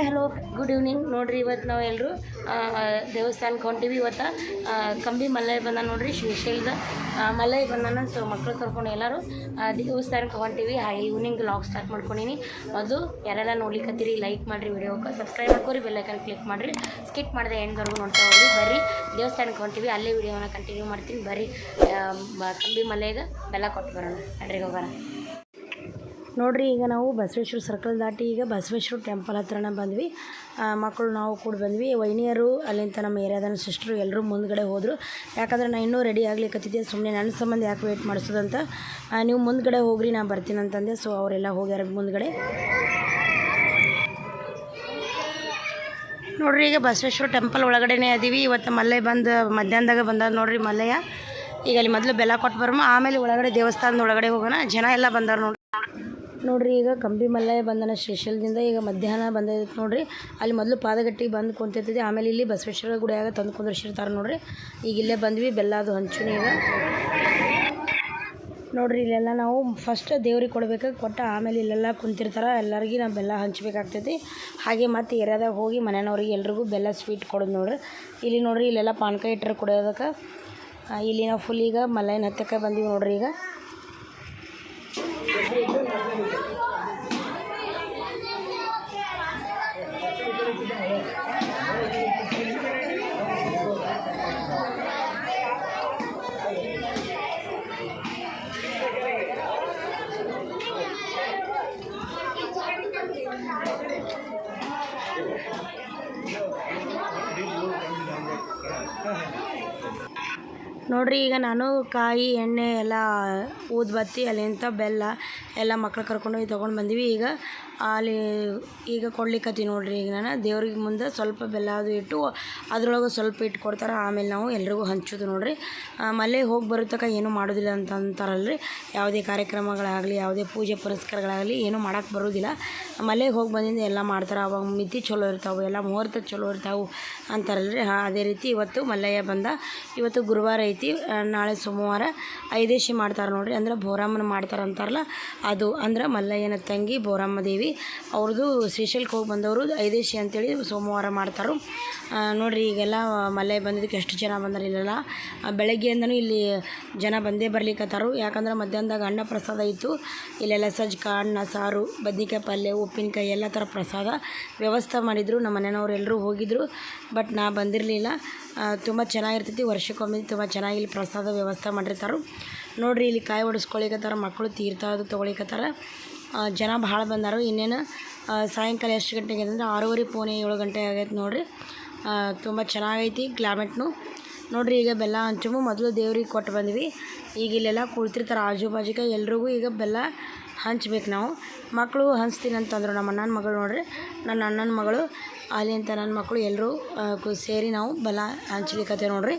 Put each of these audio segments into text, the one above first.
Hi hello good evening ನೋಡ್ರಿ ಇವತ್ತು ನಾವು ಎಲ್ಲರೂ ದೇವಸ್ಥಾನಕ್ಕೆ ಹೊಂಟೀವಿ ಇವತ್ತು. ಕಂಬಿ ಮಲೈ ಬಂದ ನೋಡ್ರಿ ಶ್ರೀಶೈಲದ ಆ, ಮಲ್ಲಯ್ಯ ಬಂದಾನ ಸೊ ಮಕ್ಕಳು ಕರ್ಕೊಂಡು ಎಲ್ಲರೂ ದೇವಸ್ಥಾನಕ್ಕೆ ಹೊಂಟೀವಿ. ಹಾಯ್ ಈವ್ನಿಂಗ್ ಲಾಗ್ ಸ್ಟಾರ್ಟ್ ಮಾಡ್ಕೊಂಡಿನಿ. ಅದು ಯಾರೆಲ್ಲ ನೋಡ್ಲಿಕ್ಕತ್ತೀರಿ ಲೈಕ್ ಮಾಡಿರಿ ವಿಡಿಯೋಕ್ಕೆ ಸಬ್ಸ್ಕ್ರೈಬ್ ಮಾಡ್ಕೊರಿ ಬೆಲ್ಲೈಕನ್ ಕ್ಲಿಕ್ ಮಾಡಿರಿ. ಸ್ಕಿಪ್ ಮಾಡಿದೆ ಎಂಡ್ವರೆಗೂ ನೋಡ್ತಾ ಹೋಗ್ರಿ. ಬರ್ರಿ ದೇವಸ್ಥಾನಕ್ಕೆ ಹೊಂಟೀವಿ. ಅಲ್ಲೇ ವಿಡಿಯೋನ ಕಂಟಿನ್ಯೂ ಮಾಡ್ತೀನಿ. ಬರ್ರಿ ಕಂಬಿ ಮಲ್ಲೆಗೆ ಬೆಲ್ಲ ಕೊಟ್ಟು ಬರೋಣ. ಅಡ್ರಿಗೆ ಹೋಗೋಣ. ನೋಡ್ರಿ, ಈಗ ನಾವು ಬಸವೇಶ್ವರ ಸರ್ಕಲ್ ದಾಟಿ ಈಗ ಬಸವೇಶ್ವರ ಟೆಂಪಲ್ ಹತ್ರನೇ ಬಂದ್ವಿ. ಮಕ್ಕಳು ನಾವು ಕೂಡ ಬಂದ್ವಿ. ವೈನಿಯರು ಅಲ್ಲಿಂದ ನಮ್ಮ ಏರಿಯಾದ ಸಿಸ್ಟ್ರು ಎಲ್ಲರೂ ಮುಂದ್ಗಡೆ ಹೋದರು. ಯಾಕಂದ್ರೆ ನಾನು ಇನ್ನೂ ರೆಡಿ ಆಗ್ಲಿಕ್ಕತ್ತಿದ್ದೆ ಸುಮ್ಮನೆ ನನ್ನ ಸಂಬಂಧ ಯಾಕೆ ವೇಟ್ ಮಾಡಿಸೋದಂತ. ನೀವು ಮುಂದ್ಗಡೆ ಹೋಗ್ರಿ ನಾನು ಬರ್ತೀನಿ ಅಂತಂದೆ. ಸೊ ಅವರೆಲ್ಲ ಹೋಗ್ಯಾರ ಮುಂದ್ಗಡೆ. ನೋಡ್ರಿ, ಈಗ ಬಸವೇಶ್ವರ ಟೆಂಪಲ್ ಒಳಗಡೆನೇ ಅದೀವಿ ಇವತ್ತು ಮಲ್ಲೆ ಬಂದು, ಮಧ್ಯಾಹ್ನದಾಗ ಬಂದ ನೋಡ್ರಿ ಮಲ್ಲಯ್ಯ ಈಗ ಅಲ್ಲಿ ಮೊದಲು ಬೆಲ್ಲ ಕೊಟ್ಟು ಬರೋಮ. ಆಮೇಲೆ ಒಳಗಡೆ ದೇವಸ್ಥಾನದ ಒಳಗಡೆ ಹೋಗೋಣ. ಜನ ಎಲ್ಲ ಬಂದಾರ ನೋಡ್ರಿ. ನೋಡ್ರಿ, ಈಗ ಕಂಬಿ ಮಲ್ಲಯ್ಯ ಬಂದನ ಶ್ರೀಶೈಲದಿಂದ ಈಗ ಮಧ್ಯಾಹ್ನ ಬಂದೈತೆ ನೋಡ್ರಿ. ಅಲ್ಲಿ ಮೊದಲು ಪಾದಗಟ್ಟಿಗೆ ಬಂದು ಕುಂತಿರ್ತೈತಿ ಆಮೇಲೆ ಇಲ್ಲಿ ಬಸವೇಶ್ವರ ಗುಡಿಯಾಗ ತಂದು ಕುಂದ್ರಿಸಿರ್ತಾರೆ ನೋಡ್ರಿ. ಈಗ ಇಲ್ಲೇ ಬಂದ್ವಿ ಬೆಲ್ಲ ಅದು ಹಂಚುನಿ ಈಗ. ನೋಡ್ರಿ, ಇಲ್ಲೆಲ್ಲ ನಾವು ಫಸ್ಟ್ ದೇವ್ರಿಗೆ ಕೊಡಬೇಕು, ಕೊಟ್ಟ ಆಮೇಲೆ ಇಲ್ಲೆಲ್ಲ ಕುಂತಿರ್ತಾರೆ. ಎಲ್ಲರಿಗೆ ನಾವು ಬೆಲ್ಲ ಹಂಚಬೇಕಾಗ್ತೈತಿ. ಹಾಗೆ ಮತ್ತೆ ಏರಿಯಾದಾಗ ಹೋಗಿ ಮನೆಯವ್ರಿಗೆ ಎಲ್ರಿಗೂ ಬೆಲ್ಲ ಸ್ವೀಟ್ ಕೊಡೋದು ನೋಡ್ರಿ. ಇಲ್ಲಿ ನೋಡ್ರಿ, ಇಲ್ಲೆಲ್ಲ ಪಾನಕ ಇಟ್ಟರೆ ಕುಡಿಯೋದಕ್ಕೆ ಇಲ್ಲಿ ನಾವು ಫುಲ್ ಈಗ ಮಲೈನ ಹತ್ತಕ್ಕೆ ಬಂದೀವಿ ನೋಡ್ರಿ ಈಗ. ನೋಡ್ರಿ ಈಗ ನಾನು ಕಾಯಿ ಎಣ್ಣೆ ಎಲ್ಲ ಊದ್ಬತ್ತಿ ಅಲ್ಲಿಂದ ಬೆಲ್ಲ ಎಲ್ಲ ಮಕ್ಳು ಕರ್ಕೊಂಡು ಹೋಗಿ ತೊಗೊಂಡು ಬಂದೀವಿ. ಈಗ ಅಲ್ಲಿ ಈಗ ಕೊಡ್ಲಿಕ್ಕತ್ತೀವಿ ನೋಡ್ರಿ ಈಗ ನಾನು ದೇವ್ರಿಗೆ ಮುಂದೆ ಸ್ವಲ್ಪ ಬೆಲ್ಲ ಅದು ಇಟ್ಟು ಅದ್ರೊಳಗೆ ಸ್ವಲ್ಪ ಇಟ್ಟು ಕೊಡ್ತಾರೆ. ಆಮೇಲೆ ನಾವು ಎಲ್ರಿಗೂ ಹಂಚೋದು ನೋಡ್ರಿ. ಆ, ಮಲ್ಲೆ ಹೋಗಿ ಬರೋ ಏನೂ ಮಾಡೋದಿಲ್ಲ ಅಂತ ಅಂತಾರಲ್ರಿ. ಯಾವುದೇ ಕಾರ್ಯಕ್ರಮಗಳಾಗಲಿ ಯಾವುದೇ ಪೂಜೆ ಪುರಸ್ಕಾರಗಳಾಗಲಿ ಏನೂ ಮಾಡೋಕ್ಕೆ ಬರೋದಿಲ್ಲ. ಮಲೆಗೆ ಹೋಗಿ ಬಂದಿಂದ ಎಲ್ಲ ಮಾಡ್ತಾರೆ. ಅವಾಗ ಮಿತಿ ಚಲೋ ಇರ್ತಾವೆ ಎಲ್ಲ ಮುಹೂರ್ತ ಚಲೋ ಇರ್ತಾವೆ ಅಂತಾರಲ್ರಿ. ಅದೇ ರೀತಿ ಇವತ್ತು ಮಲ್ಲಯ್ಯ ಬಂದ. ಇವತ್ತು ಗುರುವಾರ ಐತಿ. ಆ, ನಾಳೆ ಸೋಮವಾರ ಐದೇಶಿ ಮಾಡ್ತಾರೆ ನೋಡ್ರಿ ಅಂದ್ರೆ ಬೋರಮ್ಮನ ಮಾಡ್ತಾರೆ ಅಂತಾರಲ್ಲ ಅದು ಅಂದ್ರೆ ಮಲ್ಲಯ್ಯನ ತಂಗಿ ಬೋರಮ್ಮ ದೇವಿ ಅವ್ರದ್ದು ಶ್ರೀಶೈಲಕ್ಕೆ ಹೋಗಿ ಬಂದವರು ಐದೇಶಿ ಅಂತೇಳಿ ಸೋಮವಾರ ಮಾಡ್ತಾರೆ. ನೋಡಿರಿ ಈಗೆಲ್ಲ ಮಲ್ಲಯ್ಯ ಬಂದಿದ್ದಕ್ಕೆ ಎಷ್ಟು ಜನ ಬಂದಾರ ಇಲ್ಲೆಲ್ಲ ಬೆಳಗ್ಗೆಯಿಂದನೂ ಇಲ್ಲಿ ಜನ ಬಂದೇ ಬರ್ಲಿಕ್ಕತ್ತಾರು ಯಾಕಂದ್ರೆ ಮಧ್ಯಾಹ್ನದಾಗ ಅನ್ನ ಪ್ರಸಾದ ಇತ್ತು. ಇಲ್ಲೆಲ್ಲ ಸಜ್ಜಕ ಅನ್ನ ಸಾರು ಬದ್ನಿಕಾಯಿ ಪಲ್ಯ ಉಪ್ಪಿನಕಾಯಿ ಎಲ್ಲ ಥರ ಪ್ರಸಾದ ವ್ಯವಸ್ಥೆ ಮಾಡಿದರು. ನಮ್ಮ ಮನೆಯವ್ರು ಎಲ್ಲರೂ ಹೋಗಿದ್ದರು ಬಟ್ ನಾ ಬಂದಿರಲಿಲ್ಲ. ತುಂಬ ಚೆನ್ನಾಗಿರ್ತೈತಿ. ವರ್ಷಕ್ಕೊಮ್ಮೆ ತುಂಬ ಚೆನ್ನಾಗಿ ಇಲ್ಲಿ ಪ್ರಸಾದ ವ್ಯವಸ್ಥೆ ಮಾಡಿರ್ತಾರೆ. ನೋಡಿರಿ, ಇಲ್ಲಿ ಕಾಯಿ ಹೊಡಿಸ್ಕೊಳಿಕತ್ತಾರ ಮಕ್ಕಳು ತೀರ್ಥ ಅದು ತೊಗೊಳಿಕತ್ತಾರ. ಜನ ಭಾಳ ಬಂದಾರು. ಇನ್ನೇನು ಸಾಯಂಕಾಲ ಎಷ್ಟು ಗಂಟೆಗೆ ಅಂದರೆ ಆರೂವರೆ ಪೂನೆ ಏಳು ಗಂಟೆ ಆಗೈತೆ ನೋಡಿರಿ. ತುಂಬ ಚೆನ್ನಾಗೈತಿ ಕ್ಲೈಮೇಟ್ನು. ನೋಡಿರಿ, ಈಗ ಬೆಲ್ಲ ಹಂಚುಮು. ಮೊದಲು ದೇವ್ರಿಗೆ ಕೊಟ್ಟು ಬಂದ್ವಿ. ಈಗ ಇಲ್ಲೆಲ್ಲ ಕುಳ್ತಿರ್ತಾರೆ ಆಜು ಬಾಜುಕ ಎಲ್ರಿಗೂ ಈಗ ಬೆಲ್ಲ ಹಂಚ್ಬೇಕು ನಾವು. ಮಕ್ಕಳು ಹಂಚ್ತೀನಿ ಅಂತಂದ್ರು ನಮ್ಮ ಅಣ್ಣನ ಮಗಳು ನೋಡ್ರಿ. ನನ್ನ ಅಣ್ಣನ ಮಗಳು ಅಲ್ಲಿ ನನ್ನ ಮಕ್ಕಳು ಎಲ್ಲರೂ ಸೇರಿ ನಾವು ಬಲ ಹಂಚ್ಲಿಕತ್ತೇವೆ ನೋಡ್ರಿ.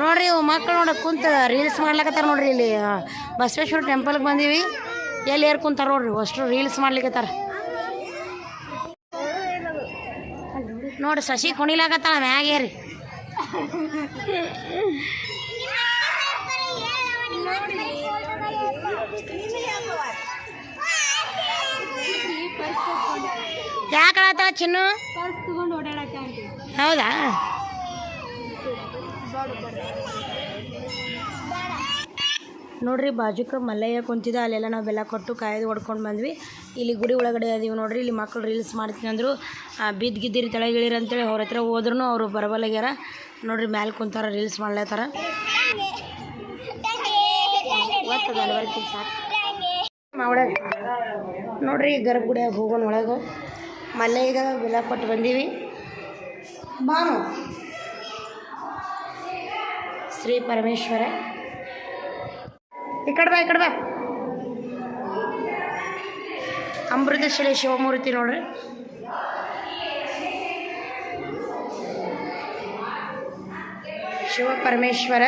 ನೋಡ್ರಿ ಇವು ಮಕ್ಕಳು ನೋಡ ಕುಂತ ರೀಲ್ಸ್ ಮಾಡ್ಲಿಕತ್ತಾರ ನೋಡ್ರಿ ಇಲ್ಲಿ ಬಸವೇಶ್ವರ ಟೆಂಪಲ್ಗೆ ಬಂದೀವಿ. ಎಲ್ಲಿ ಏರ್ ಕುಂತಾರ ನೋಡ್ರಿ ಅಷ್ಟು ರೀಲ್ಸ್ ಮಾಡ್ಲಿಕತ್ತಾರ. ನೋಡಿ ಸಸಿ ಕುಣಿಲಾಕತ್ತಾಳ ಮ್ಯಾಗೇರಿ ಯಾಕೆ ಚಿನ್ನು? ಹೌದಾ? ನೋಡ್ರಿ ಬಾಜುಕ ಮಲ್ಲಯ್ಯ ಕುಂತಿದ್ದ ಅಲ್ಲೆಲ್ಲ ನಾವು ಬೆಲ್ಲ ಕೊಟ್ಟು ಕಾಯ್ದು ಹೊಡ್ಕೊಂಡು ಬಂದ್ವಿ. ಇಲ್ಲಿ ಗುಡಿ ಒಳಗಡೆ ಅದೀವಿ ನೋಡ್ರಿ ಇಲ್ಲಿ ಮಕ್ಕಳು ರೀಲ್ಸ್ ಮಾಡ್ತೀನಿ ಅಂದರು. ಬಿದ್ದು ಗಿದ್ದಿರಿ ತೆಳಗಿಳಿರಿ ಅಂತೇಳಿ ಅವ್ರ ಹತ್ರ ಹೋದ್ರೂ ಅವರು ಬರಬಲ್ಲಾಗ್ಯಾರ. ನೋಡ್ರಿ ಮ್ಯಾಲೆ ಕುಂತಾರ ರೀಲ್ಸ್ ಮಾಡ್ಲತ್ತಾರ. ನೋಡ್ರಿ ಗರ್ಭಗುಡಿಯಾಗ ಹೋಗೋಣ ಒಳಗೆ. ಮಲ್ಲಯ್ಯಗ ಬೆಲ್ಲ ಕೊಟ್ಟು ಬಂದೀವಿ. ಬಾನು. ಶ್ರೀ ಪರಮೇಶ್ವರ. ಕಡೆ ಬಾ, ಈ ಕಡೆ ಬಾ. ಅಮೃತಶಿಲೆ ಶಿವಮೂರ್ತಿ ನೋಡ್ರಿ. ಶಿವ ಪರಮೇಶ್ವರ.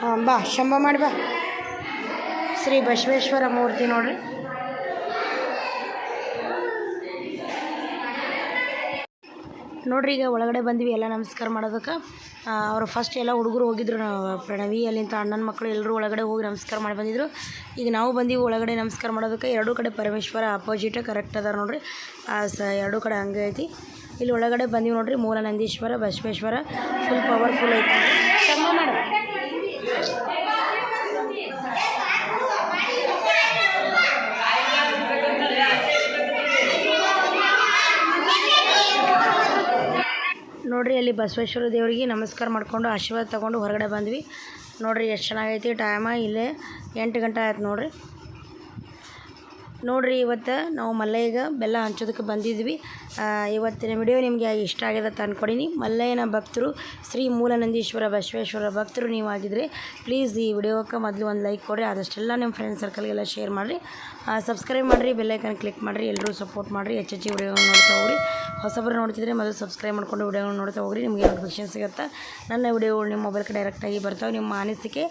ಹಾಂ, ಬಾ, ಶಂಭ ಮಾಡಿ ಬಾ. ಶ್ರೀ ಬಸವೇಶ್ವರ ಮೂರ್ತಿ ನೋಡ್ರಿ. ನೋಡ್ರಿ, ಈಗ ಒಳಗಡೆ ಬಂದ್ವಿ, ಎಲ್ಲ ನಮಸ್ಕಾರ ಮಾಡೋದಕ್ಕೆ. ಅವರು ಫಸ್ಟ್ ಎಲ್ಲ ಹುಡುಗರು ಹೋಗಿದ್ರು ಪ್ರಣವಿ ಅಲ್ಲಿಂದ ಅಣ್ಣನ ಮಕ್ಕಳು ಎಲ್ಲರೂ ಒಳಗಡೆ ಹೋಗಿ ನಮಸ್ಕಾರ ಮಾಡಿ ಬಂದಿದ್ರು. ಈಗ ನಾವು ಬಂದೀವಿ ಒಳಗಡೆ ನಮಸ್ಕಾರ ಮಾಡೋದಕ್ಕೆ. ಎರಡೂ ಕಡೆ ಪರಮೇಶ್ವರ ಅಪೋಸಿಟ್ ಕರೆಕ್ಟ್ ಅದ ನೋಡ್ರಿ. ಸ, ಎರಡೂ ಕಡೆ ಹಂಗೆ ಐತಿ. ಇಲ್ಲಿ ಒಳಗಡೆ ಬಂದೀವಿ ನೋಡ್ರಿ, ಮೂಲ ನಂದೀಶ್ವರ, ಬಸವೇಶ್ವರ ಫುಲ್ ಪವರ್ಫುಲ್ ಐತಿ. ನೋಡ್ರಿ, ಅಲ್ಲಿ ಬಸವೇಶ್ವರ ದೇವರಿಗೆ ನಮಸ್ಕಾರ ಮಾಡ್ಕೊಂಡು ಆಶೀರ್ವಾದ ತಗೊಂಡು ಹೊರಗಡೆ ಬಂದ್ವಿ. ನೋಡ್ರಿ, ಎಷ್ಟು ಚೆನ್ನಾಗೈತಿ ಟೈಮ ಇಲ್ಲೇ ಎಂಟು ಗಂಟೆ ಆಯ್ತು ನೋಡ್ರಿ. ನೋಡ್ರಿ ಇವತ್ತು ನಾವು ಮಲ್ಲಯ್ಯಗ ಬೆಲ್ಲ ಹಂಚೋದಕ್ಕೆ ಬಂದಿದ್ವಿ. ಇವತ್ತಿನ ವಿಡಿಯೋ ನಿಮಗೆ ಇಷ್ಟ ಆಗಿದೆ ಅಂತ ಅಂದ್ಕೊಡೀನಿ ಮಲ್ಲಯ್ಯನ ಭಕ್ತರು, ಶ್ರೀ ಮೂಲನಂದೀಶ್ವರ ಬಸವೇಶ್ವರ ಭಕ್ತರು ನೀವು ಆಗಿದ್ರೆ ಪ್ಲೀಸ್ ಈ ವಿಡಿಯೋಕ್ಕೆ ಮೊದಲು ಒಂದು ಲೈಕ್ ಕೊಡಿರಿ, ಆದಷ್ಟೆಲ್ಲ ನಿಮ್ಮ ಫ್ರೆಂಡ್ ಸರ್ಕಲ್ಗೆಲ್ಲ ಶೇರ್ ಮಾಡಿರಿ. ಸಬ್ಸ್ಕ್ರೈಬ್ ಮಾಡಿರಿ ಬೆಲ್ಲೈಕನ್ ಕ್ಲಿಕ್ ಮಾಡಿರಿ ಎಲ್ಲರೂ ಸಪೋರ್ಟ್ ಮಾಡಿರಿ ಹೆಚ್ಚು ಹೆಚ್ಚು ವಿಡಿಯೋಗಳನ್ನ ನೋಡ್ತಾ ಹೋಗ್ರಿ. ಹೊಸಬರು ನೋಡ್ತಿದ್ರೆ ಮೊದಲು ಸಬ್ಸ್ಕ್ರೈಬ್ ಮಾಡ್ಕೊಂಡು ವಿಡಿಯೋಗಳನ್ನ ನೋಡ್ತಾ ಹೋಗ್ರಿ, ನಿಮಗೆ ನೋಟಿಫಿಕೇಶನ್ ಸಿಗುತ್ತೆ? ನನ್ನ ವಿಡಿಯೋಗಳು ನಿಮ್ಮ ಮೊಬೈಲ್ಗೆ ಡೈರೆಕ್ಟಾಗಿ ಬರ್ತಾವೆ. ನಿಮ್ಮ ಅನಿಸಿಕೆ,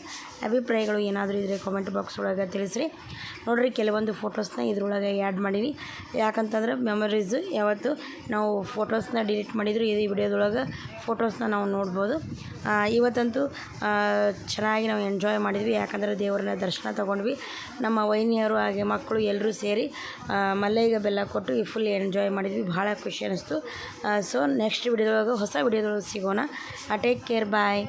ಅಭಿಪ್ರಾಯಗಳು ಏನಾದರೂ ಇದ್ದರೆ ಕಾಮೆಂಟ್ ಬಾಕ್ಸ್ ಒಳಗೆ ತಿಳಿಸ್ರಿ. ನೋಡಿರಿ, ಕೆಲವೊಂದು ಫೋಟೋಸ್ನ ಇದ್ರೊಳಗೆ ಆ್ಯಡ್ ಮಾಡೀವಿ ಯಾಕಂತಂದ್ರೆ ಮೆಮೊರೀಸು ಯಾವತ್ತು ನಾವು ಫೋಟೋಸ್ನ ಡಿಲೀಟ್ ಮಾಡಿದ್ರು ಈ ವಿಡಿಯೋದೊಳಗೆ ಫೋಟೋಸ್ನ ನಾವು ನೋಡ್ಬೋದು. ಇವತ್ತಂತೂ ಚೆನ್ನಾಗಿ ನಾವು ಎಂಜಾಯ್ ಮಾಡಿದ್ವಿ. ಯಾಕಂದರೆ ದೇವರನ್ನ ದರ್ಶನ ತೊಗೊಂಡ್ವಿ. ನಮ್ಮ ವೈನಿಯರು ಹಾಗೆ ಮಕ್ಕಳು ಎಲ್ಲರೂ ಸೇರಿ ಮಲ್ಲೈಗೆ ಬೆಲ್ಲ ಕೊಟ್ಟು ಈ ಫುಲ್ ಎಂಜಾಯ್ ಮಾಡಿದ್ವಿ. ಭಾಳ ಖುಷಿ ಅನ್ನಿಸ್ತು ಸೊ ನೆಕ್ಸ್ಟ್ ವಿಡಿಯೋದೊಳಗೆ, ಹೊಸ ವಿಡಿಯೋದೊಳಗೆ ಸಿಗೋಣ. Take care bye